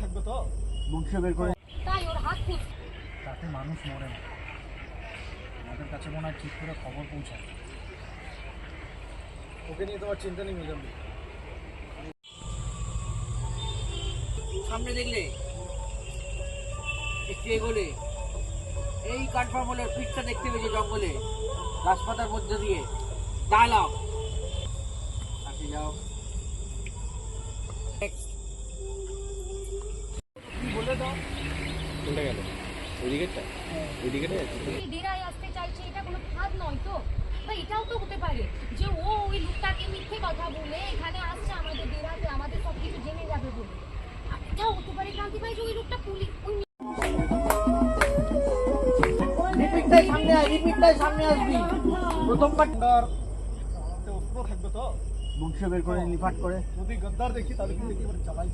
থাকবে তো? বংশ বের করে। তাতে মানুষ মরে না। আমাদের কাছে মনে হয় ঠিক করে খবর পৌঁছায়। ওকে নিয়ে তোমার চিন্তা নেই মিলাম সামনে দেখলে? একটু এগোলে? এই কনফার্ম হলে পিঠটা দেখতে পেয়েছে জঙ্গলে। গাছপাতার মধ্যে দিয়ে। ডায়লগ। যাও বলে দাও কোনটা গেল। ওই দিকেরটা ওই যাচ্ছে ডেরায় আসতে চাইছে এটা কোনো ফাঁদ নয় তো। বা এটাও তো হতে পারে যে ও ওই লোকটাকে মিথ্যে কথা বলে এখানে আসছে আমাদের ডেরাতে আমাদের সব কিছু জেনে যাবে বলে। এটাও হতে পারে ক্রান্তি ভাই যে ওই লোকটা পুলিশ ওই রিপিটটাই সামনে আয় রিপিটটাই সামনে আসবি। হাতে অস্ত্র থাকবে তো। বংশ বের করে নিপাট করে। যদি গদ্দার দেখি তাহলে কিন্তু একেবারে চালাই